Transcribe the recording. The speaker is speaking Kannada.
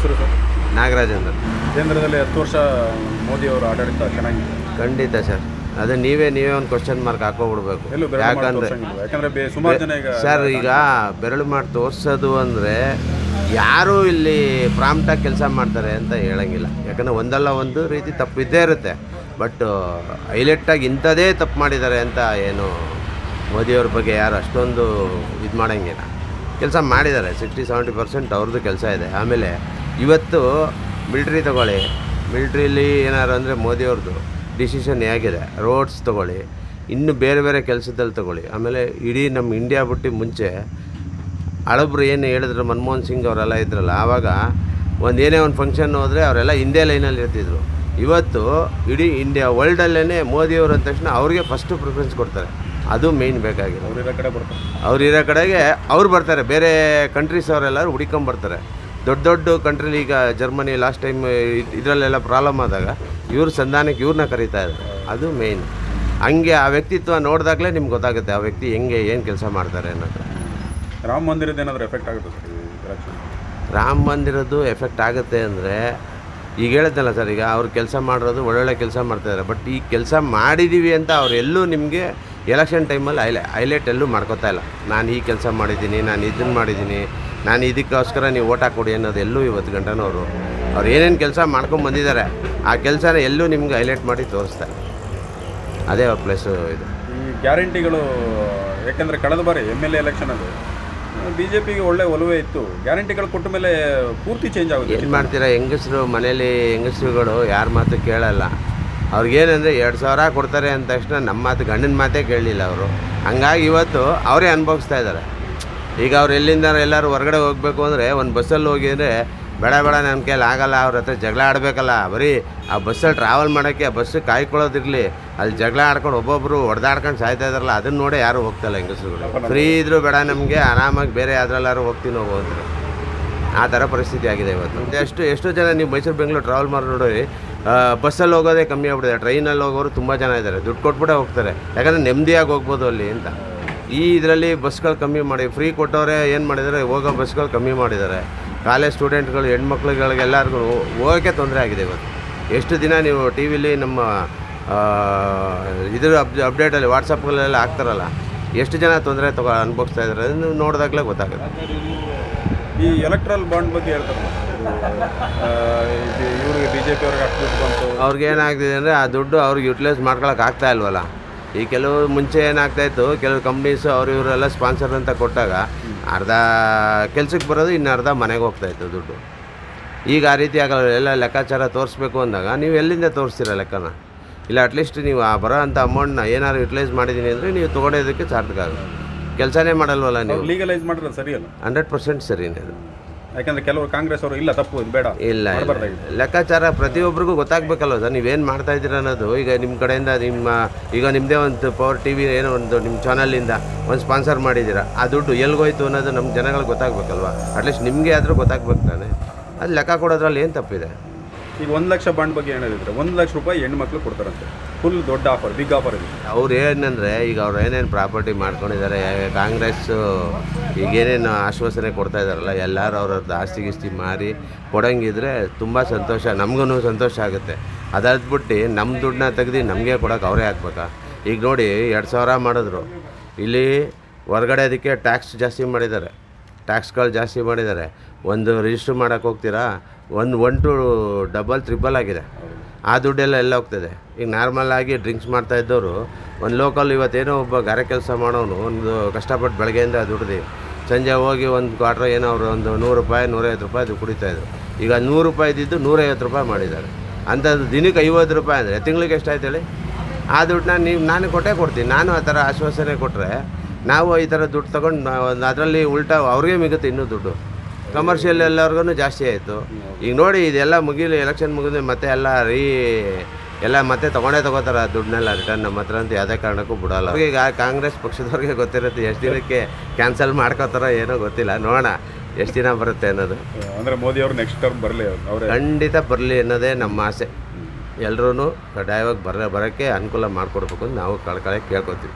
ಹೆಸರು ಸರ್? ನಾಗರಾಜ್ ಅಂತ ಕೇಂದ್ರದಲ್ಲಿ ಹತ್ತು ವರ್ಷ ಮೋದಿಯವರ ಆಡಳಿತ ಚೆನ್ನಾಗಿದೆ. ಖಂಡಿತ ಸರ್. ಅದೇ ನೀವೇ ನೀವೇ ಒಂದು ಕ್ವಶನ್ ಮಾರ್ಕ್ ಹಾಕೋಬಿಡ್ಬೇಕು ಎಲ್ಲೂ ಬೆರಳು ಮಾಡಿ ಯಾಕಂದ್ರೆ ತೋರ್ಸಂಗಿಲ್ವಾ? ಯಾಕಂದ್ರೆ ಬೇ- ಸುಮಾರು ಜನ ಈಗ ಸರ್ ಈಗ ಬೆರಳು ಮಾಡಿ ತೋರಿಸೋದು ಅಂದರೆ ಯಾರು ಇಲ್ಲಿ ಪ್ರಾಂಪ್ಟಾಗಿ ಕೆಲಸ ಮಾಡ್ತಾರೆ ಅಂತ ಹೇಳಂಗಿಲ್ಲ. ಯಾಕಂದರೆ ಒಂದಲ್ಲ ಒಂದು ರೀತಿ ತಪ್ಪಿದ್ದೇ ಇರುತ್ತೆ. ಬಟ್ ಹೈಲೈಟಾಗಿ ಇಂಥದೇ ತಪ್ಪು ಮಾಡಿದ್ದಾರೆ ಅಂತ ಏನು ಮೋದಿಯವ್ರ ಬಗ್ಗೆ ಯಾರು ಅಷ್ಟೊಂದು ಇದು ಮಾಡೋಂಗಿಲ್ಲ. ಕೆಲಸ ಮಾಡಿದ್ದಾರೆ ಸಿಕ್ಸ್ಟಿ ಸೆವೆಂಟಿ ಪರ್ಸೆಂಟ್ ಅವ್ರದ್ದು ಕೆಲಸ ಇದೆ. ಆಮೇಲೆ ಇವತ್ತು ಮಿಲ್ಟ್ರಿ ತಗೊಳ್ಳಿ. ಮಿಲ್ಟ್ರಿಲಿ ಏನಾರು ಅಂದರೆ ಮೋದಿಯವ್ರದ್ದು ಡಿಸಿಷನ್ ಹೇಗಿದೆ? ರೋಡ್ಸ್ ತಗೊಳ್ಳಿ. ಇನ್ನು ಬೇರೆ ಬೇರೆ ಕೆಲಸದಲ್ಲಿ ತಗೊಳ್ಳಿ. ಆಮೇಲೆ ಇಡೀ ನಮ್ಮ ಇಂಡಿಯಾ ಬಿಟ್ಟು ಮುಂಚೆ ಹಳಬ್ರು ಏನು ಹೇಳಿದ್ರು ಮನಮೋಹನ್ ಸಿಂಗ್ ಅವರೆಲ್ಲ ಇದ್ರಲ್ಲ ಆವಾಗ ಒಂದು ಏನೇ ಒಂದು ಫಂಕ್ಷನ್ ಹೋದರೆ ಅವರೆಲ್ಲ ಹಿಂದೆ ಲೈನಲ್ಲಿ ಇರ್ತಿದ್ರು. ಇವತ್ತು ಇಡೀ ಇಂಡಿಯಾ ವರ್ಲ್ಡಲ್ಲೇ ಮೋದಿಯವರು ಅಂದ ತಕ್ಷಣ ಅವ್ರಿಗೆ ಫಸ್ಟು ಪ್ರಿಫರೆನ್ಸ್ ಕೊಡ್ತಾರೆ. ಅದು ಮೇಯ್ನ್ ಬೇಕಾಗಿದೆ ಅವ್ರಿರೋ ಕಡೆ ಬರ್ತಾರೆ. ಅವ್ರು ಇರೋ ಕಡೆಗೆ ಅವ್ರು ಬರ್ತಾರೆ. ಬೇರೆ ಕಂಟ್ರೀಸ್ ಅವರೆಲ್ಲರೂ ಹುಡ್ಕೊಂಬರ್ತಾರೆ ದೊಡ್ಡ ದೊಡ್ಡ ಕಂಟ್ರಿಲಿ ಈಗ ಜರ್ಮನಿ ಲಾಸ್ಟ್ ಟೈಮ್ ಇದರಲ್ಲೆಲ್ಲ ಪ್ರಾಬ್ಲಮ್ ಆದಾಗ ಇವರು ಸಂಧಾನಕ್ಕೆ ಇವ್ರನ್ನ ಕರೀತಾ ಇದ್ದಾರೆ. ಅದು ಮೇಯ್ನ್ ಹಂಗೆ ಆ ವ್ಯಕ್ತಿತ್ವ ನೋಡಿದಾಗಲೇ ನಿಮ್ಗೆ ಗೊತ್ತಾಗುತ್ತೆ ಆ ವ್ಯಕ್ತಿ ಹೆಂಗೆ ಏನು ಕೆಲಸ ಮಾಡ್ತಾರೆ ಅನ್ನೋದು. ರಾಮ ಮಂದಿರದ ಏನಾದರೂ ಎಫೆಕ್ಟ್ ಆಗುತ್ತೆ ಸರ್ ರಾಮ ಮಂದಿರದ್ದು ಎಫೆಕ್ಟ್ ಆಗುತ್ತೆ ಅಂದರೆ ಈಗ ಹೇಳುತ್ತಲ್ಲ ಸರ್ ಈಗ ಅವ್ರು ಕೆಲಸ ಮಾಡಿರೋದು ಒಳ್ಳೊಳ್ಳೆ ಕೆಲಸ ಮಾಡ್ತಾಯಿದ್ದಾರೆ ಬಟ್ ಈ ಕೆಲಸ ಮಾಡಿದ್ದೀವಿ ಅಂತ ಅವ್ರು ಎಲ್ಲೂ ನಿಮಗೆ ಎಲೆಕ್ಷನ್ ಟೈಮಲ್ಲಿ ಹೈಲೈ ಹೈಲೈಟ್ ಎಲ್ಲೂ ಮಾಡ್ಕೋತಾ ಇಲ್ಲ. ನಾನು ಈ ಕೆಲಸ ಮಾಡಿದ್ದೀನಿ ನಾನು ಇದನ್ನು ಮಾಡಿದ್ದೀನಿ ನಾನು ಇದಕ್ಕೋಸ್ಕರ ನೀವು ಓಟ್ ಹಾಕ್ಕೊಡಿ ಅನ್ನೋದು ಎಲ್ಲೂ ಇವತ್ತು ಗಂಟನೂ ಅವರು ಅವ್ರು ಏನೇನು ಕೆಲಸ ಮಾಡ್ಕೊಂಡು ಬಂದಿದ್ದಾರೆ ಆ ಕೆಲಸನ ಎಲ್ಲೂ ನಿಮ್ಗೆ ಹೈಲೈಟ್ ಮಾಡಿ ತೋರಿಸ್ತಾರೆ. ಅದೇ ಅವ್ರ ಪ್ಲೇಸು ಇದು. ಈ ಗ್ಯಾರಂಟಿಗಳು ಯಾಕೆಂದರೆ ಕಳೆದ ಬಾರಿ ಎಂ ಎಲ್ ಎ ಎಲೆಕ್ಷನಲ್ಲಿ ಬಿ ಜೆ ಪಿಗೆ ಒಳ್ಳೆ ಒಲವೇ ಇತ್ತು. ಗ್ಯಾರಂಟಿಗಳು ಕೊಟ್ಟ ಮೇಲೆ ಪೂರ್ತಿ ಚೇಂಜ್ ಆಗುತ್ತೆ. ಏನು ಮಾಡ್ತೀರಾ ಹೆಂಗಸರು ಮನೇಲಿ ಹೆಂಗಸರುಗಳು ಯಾರ ಮಾತು ಕೇಳಲ್ಲ. ಅವ್ರಿಗೇನಂದರೆ ಎರಡು ಸಾವಿರ ಕೊಡ್ತಾರೆ ಅಂದ ತಕ್ಷಣ ನಮ್ಮ ಮಾತು ಗಂಡಿನ ಮಾತೇ ಕೇಳಲಿಲ್ಲ ಅವರು. ಹಂಗಾಗಿ ಇವತ್ತು ಅವರೇ ಅನುಭವಿಸ್ತಾ ಇದ್ದಾರೆ. ಈಗ ಅವ್ರು ಎಲ್ಲಿಂದ ಎಲ್ಲರೂ ಹೊರಗಡೆ ಹೋಗಬೇಕು ಅಂದರೆ ಒಂದು ಬಸ್ಸಲ್ಲಿ ಹೋಗಿದ್ರೆ ಬೇಡ ಬೇಡ ನನ್ನ ಕೈಯಲ್ಲಿ ಆಗಲ್ಲ, ಅವ್ರ ಹತ್ರ ಜಗಳ ಆಡಬೇಕಲ್ಲ, ಬರೀ ಆ ಬಸ್ಸಲ್ಲಿ ಟ್ರಾವೆಲ್ ಮಾಡೋಕ್ಕೆ ಆ ಬಸ್ಸಿಗೆ ಕಾಯ್ಕೊಳ್ಳೋದಿರಲಿ, ಅಲ್ಲಿ ಜಗಳ ಆಡ್ಕೊಂಡು ಒಬ್ಬೊಬ್ಬರು ಹೊಡೆದಾಡ್ಕೊಂಡು ಸಾಯ್ತಾ ಇದಾರಲ್ಲ ಅದನ್ನ ನೋಡೇ ಯಾರು ಹೋಗ್ತಲ್ಲ ಹೆಂಗಸರುಗಳು. ಫ್ರೀ ಇದ್ದರೂ ಬೇಡ ನಮಗೆ, ಆರಾಮಾಗಿ ಬೇರೆ ಯಾವ್ದ್ರಲ್ಲಾರು ಹೋಗ್ತೀನಿ ನಾವು ಹೋದ್ರೆ ಆ ಥರ ಪರಿಸ್ಥಿತಿ ಆಗಿದೆ ಇವತ್ತು. ಎಷ್ಟು ಎಷ್ಟೋ ಜನ ನೀವು ಮೈಸೂರು, ಬೆಂಗಳೂರು ಟ್ರಾವೆಲ್ ಮಾಡಿ ನೋಡಿ ಬಸ್ಸಲ್ಲಿ ಹೋಗೋದೇ ಕಮ್ಮಿ ಆಗ್ಬಿಟ್ಟಿದೆ. ಟ್ರೈನಲ್ಲಿ ಹೋಗೋರು ತುಂಬ ಜನ ಇದ್ದಾರೆ. ದುಡ್ಡು ಕೊಟ್ಬಿಟ್ಟೆ ಹೋಗ್ತಾರೆ. ಯಾಕಂದರೆ ನೆಮ್ಮದಿಯಾಗಿ ಹೋಗ್ಬೋದು ಅಲ್ಲಿ ಅಂತ. ಈ ಇದರಲ್ಲಿ ಬಸ್ಗಳು ಕಮ್ಮಿ ಮಾಡಿ ಫ್ರೀ ಕೊಟ್ಟವ್ರೆ ಏನು ಮಾಡಿದ್ದಾರೆ ಹೋಗೋ ಬಸ್ಗಳು ಕಮ್ಮಿ ಮಾಡಿದ್ದಾರೆ. ಕಾಲೇಜ್ ಸ್ಟೂಡೆಂಟ್ಗಳು ಹೆಣ್ಮಕ್ಳುಗಳಿಗೆ ಎಲ್ಲರಿಗೂ ಹೋಗೋಕ್ಕೆ ತೊಂದರೆ ಆಗಿದೆ ಇವತ್ತು. ಎಷ್ಟು ದಿನ ನೀವು ಟಿ ವಿಲಿ ನಮ್ಮ ಇದರ ಅಪ್ ಅಪ್ಡೇಟಲ್ಲಿ ವಾಟ್ಸಪ್ಗಳೆಲ್ಲ ಹಾಕ್ತಾರಲ್ಲ ಎಷ್ಟು ಜನ ತೊಂದರೆ ತಗೋ ಅನುಭವಿಸ್ತಾ ಇದ್ದಾರೆ ಅದನ್ನು ನೋಡಿದಾಗಲೇ ಗೊತ್ತಾಗುತ್ತೆ. ಈ ಎಲೆಕ್ಟ್ರಲ್ ಬಾಂಡ್ ಬಗ್ಗೆ ಹೇಳ್ತಾರೆ. ಇವ್ರಿಗೆ ಬಿ ಜೆ ಪಿ ಅವ್ರಿಗೆ ಹಾಕ್ಬೇಕು ಅವ್ರಿಗೆ ಏನಾಗ್ತಿದೆ ಅಂದರೆ ಆ ದುಡ್ಡು ಅವ್ರಿಗೆ ಯುಟಿಲೈಸ್ ಮಾಡ್ಕೊಳಕ್ಕೆ ಆಗ್ತಾ ಇಲ್ವಲ್ಲ. ಈ ಕೆಲವು ಮುಂಚೆ ಏನಾಗ್ತಾಯಿತ್ತು ಕೆಲವು ಕಂಪ್ನೀಸು ಅವ್ರು ಇವರೆಲ್ಲ ಸ್ಪಾನ್ಸರ್ ಅಂತ ಕೊಟ್ಟಾಗ ಅರ್ಧ ಕೆಲ್ಸಕ್ಕೆ ಬರೋದು ಇನ್ನು ಅರ್ಧ ಮನೆಗೆ ಹೋಗ್ತಾಯಿತ್ತು ದುಡ್ಡು. ಈಗ ಆ ರೀತಿ ಆಗಲ್ಲ ಎಲ್ಲ ಲೆಕ್ಕಾಚಾರ ತೋರಿಸ್ಬೇಕು ಅಂದಾಗ ನೀವು ಎಲ್ಲಿಂದ ತೋರಿಸ್ತೀರ ಲೆಕ್ಕನ? ಇಲ್ಲ ಅಟ್ಲೀಸ್ಟ್ ನೀವು ಆ ಬರೋ ಅಂಥ ಅಮೌಂಟ್ನ ಏನಾದ್ರು ಯುಟಿಲೈಸ್ ಮಾಡಿದ್ದೀನಿ ಅಂದರೆ ನೀವು ತೊಗೊಂಡೋದಕ್ಕೆ ಸಾರ್ಥಕ ಆಗುತ್ತೆ. ಕೆಲಸನೇ ಮಾಡಲ್ವಲ್ಲ ನೀವು? ಲೀಗಲೈಸ್ ಮಾಡಿದ್ರೆ ಸರಿಯಲ್ಲ. ಹಂಡ್ರೆಡ್ ಪರ್ಸೆಂಟ್ ಸರಿನೇ ಅದು. ಯಾಕಂದ್ರೆ ಕೆಲವರು ಕಾಂಗ್ರೆಸ್ ಅವರು ಇಲ್ಲ ತಪ್ಪು ಇದು ಬೇಡ. ಇಲ್ಲ ಇಲ್ಲ. ಮಾಡ್ಬಾರ್ದಾಗಿತ್ತು. ಲೆಕ್ಕಾಚಾರ ಪ್ರತಿಯೊಬ್ಬರಿಗೂ ಗೊತ್ತಾಗಬೇಕಲ್ವ ಸರ್? ನೀವೇನು ಮಾಡ್ತಾ ಇದ್ದೀರ ಅನ್ನೋದು? ಈಗ ನಿಮ್ಮ ಕಡೆಯಿಂದ ನಿಮ್ಮ ಈಗ ನಿಮ್ಮದೇ ಒಂದು ಪವರ್ ಟಿ ವಿ ಏನೋ ಒಂದು ನಿಮ್ಮ ಚಾನಲಿಂದ ಒಂದು ಸ್ಪಾನ್ಸರ್ ಮಾಡಿದ್ದೀರಾ? ಆ ದುಡ್ಡು ಎಲ್ಗೋಯ್ತು ಅನ್ನೋದು ನಮ್ಮ ಜನಗಳಿಗೆ ಗೊತ್ತಾಗ್ಬೇಕಲ್ವಾ? ಅಟ್ಲೀಸ್ಟ್ ನಿಮಗೆ ಆದರೂ ಗೊತ್ತಾಗ್ಬೇಕು ತಾನೆ. ಅದು ಲೆಕ್ಕ ಕೊಡೋದ್ರಲ್ಲಿ ಏನು ತಪ್ಪಿದೆ? ಈಗ ಒಂದು ಲಕ್ಷ ಬಾಂಡ್ ಬಗ್ಗೆ ಹೇಳಿದ್ರೆ ಒಂದು ಲಕ್ಷ ರೂಪಾಯಿ ಹೆಣ್ಮಕ್ಳು ಕೊಡ್ತಾರಂತೆ. ಫುಲ್ ದೊಡ್ಡ ಆಫರ್ ಬಿಗ್ ಆಫರ್ ಇದೆ ಅವ್ರು ಏನಂದರೆ, ಈಗ ಅವ್ರು ಏನೇನು ಪ್ರಾಪರ್ಟಿ ಮಾಡ್ಕೊಂಡಿದ್ದಾರೆ ಕಾಂಗ್ರೆಸ್ಸು ಈಗ ಏನೇನು ಆಶ್ವಾಸನೆ ಕೊಡ್ತಾ ಇದ್ದಾರಲ್ಲ ಎಲ್ಲರೂ ಅವ್ರದ್ದು ಆಸ್ತಿ ಗಿಸ್ತಿ ಮಾರಿ ಕೊಡಂಗಿದ್ರೆ ತುಂಬ ಸಂತೋಷ ನಮಗೂ ಸಂತೋಷ ಆಗುತ್ತೆ. ಅದಾದ್ಬಿಟ್ಟು ನಮ್ಮ ದುಡ್ಡನ್ನ ತೆಗ್ದು ನಮಗೆ ಕೊಡೋಕೆ ಅವರೇ ಹಾಕ್ಬೇಕಾ ಈಗ ನೋಡಿ, ಎರಡು ಸಾವಿರ ಮಾಡಿದ್ರು. ಇಲ್ಲಿ ಹೊರಗಡೆ ಅದಕ್ಕೆ ಟ್ಯಾಕ್ಸ್ ಜಾಸ್ತಿ ಮಾಡಿದ್ದಾರೆ. ಟ್ಯಾಕ್ಸ್ಗಳು ಜಾಸ್ತಿ ಮಾಡಿದ್ದಾರೆ. ಒಂದು ರಿಜಿಸ್ಟ್ರ್ ಮಾಡೋಕ್ಕೆ ಹೋಗ್ತೀರಾ? ಒಂದು ಒನ್ ಟು ಡಬಲ್ ತ್ರಿಬಲ್ ಆಗಿದೆ. ಆ ದುಡ್ಡೆಲ್ಲ ಎಲ್ಲ ಹೋಗ್ತದೆ. ಈಗ ನಾರ್ಮಲ್ ಆಗಿ ಡ್ರಿಂಕ್ಸ್ ಮಾಡ್ತಾ ಇದ್ದವರು, ಒಂದು ಲೋಕಲ್ ಇವತ್ತೇನೋ ಒಬ್ಬ ಗಾರೆ ಕೆಲಸ ಮಾಡೋನು, ಒಂದು ಕಷ್ಟಪಟ್ಟು ಬೆಳಗ್ಗೆಯಿಂದ ದುಡ್ದು, ಸಂಜೆ ಹೋಗಿ ಒಂದು ಕ್ವಾಟ್ರ್ ಏನೋ ಅವರು ಒಂದು ನೂರು ರೂಪಾಯಿ, ನೂರೈವತ್ತು ರೂಪಾಯಿ ಅದು ಕುಡಿತಾಯಿದ್ರು ಈಗ ನೂರು ರೂಪಾಯಿ ಇದ್ದಿದ್ದು ನೂರೈವತ್ತು ರೂಪಾಯಿ ಮಾಡಿದ್ದಾರೆ. ಅಂಥದ್ದು ದಿನಕ್ಕೆ ಐವತ್ತು ರೂಪಾಯಿ ಅಂದರೆ, ತಿಂಗಳಿಗೆ ಎಷ್ಟಾಯ್ತು ಹೇಳಿ? ಆ ದುಡ್ಡನ್ನ ನೀವು, ನಾನು ಕೊಟ್ಟೇ ಕೊಡ್ತೀನಿ. ನಾನು ಆ ಥರ ಆಶ್ವಾಸನೆ ಕೊಟ್ಟರೆ ನಾವು ಈ ಥರ ದುಡ್ಡು ತೊಗೊಂಡು ಅದರಲ್ಲಿ ಉಲ್ಟಾ ಅವ್ರಿಗೆ ಮಿಗುತ್ತೆ ಇನ್ನೂ ದುಡ್ಡು. ಕಮರ್ಷಿಯಲ್ ಎಲ್ಲರಿಗೂ ಜಾಸ್ತಿ ಆಯಿತು. ಈಗ ನೋಡಿ ಇದೆಲ್ಲ ಮುಗಿಲಿ ಎಲೆಕ್ಷನ್ ಮುಗಿದ್ರೆ ಮತ್ತೆ ಎಲ್ಲ ರೀ ಎಲ್ಲ ಮತ್ತೆ ತೊಗೊಂಡೇ ತೊಗೋತಾರೆ ದುಡ್ಡನ್ನೆಲ್ಲ ರಿಟರ್ನ್ ನಮ್ಮ ಹತ್ರ ಅಂತ ಯಾವುದೇ ಕಾರಣಕ್ಕೂ ಬಿಡೋಲ್ಲ. ಅವ್ರಿಗೆ ಈಗ ಕಾಂಗ್ರೆಸ್ ಪಕ್ಷದವ್ರಿಗೆ ಗೊತ್ತಿರುತ್ತೆ ಎಷ್ಟು ದಿನಕ್ಕೆ ಕ್ಯಾನ್ಸಲ್ ಮಾಡ್ಕೋತಾರ ಏನೋ ಗೊತ್ತಿಲ್ಲ. ನೋಡೋಣ ಎಷ್ಟು ದಿನ ಬರುತ್ತೆ ಅನ್ನೋದು. ಅಂದರೆ ಮೋದಿ ಅವರು ನೆಕ್ಸ್ಟ್ ಟರ್ಮ್ ಬರಲಿ ಅವರು ಖಂಡಿತ ಬರಲಿ ಅನ್ನೋದೇ ನಮ್ಮ ಆಸೆ. ಎಲ್ಲರೂ ಕಡ್ಡಾಯವಾಗಿ ಬರ ಬರೋಕ್ಕೆ ಅನುಕೂಲ ಮಾಡಿಕೊಡ್ಬೇಕು ಅಂತ ನಾವು ಕಳ್ಕಳೆ ಕೇಳ್ಕೊತೀವಿ.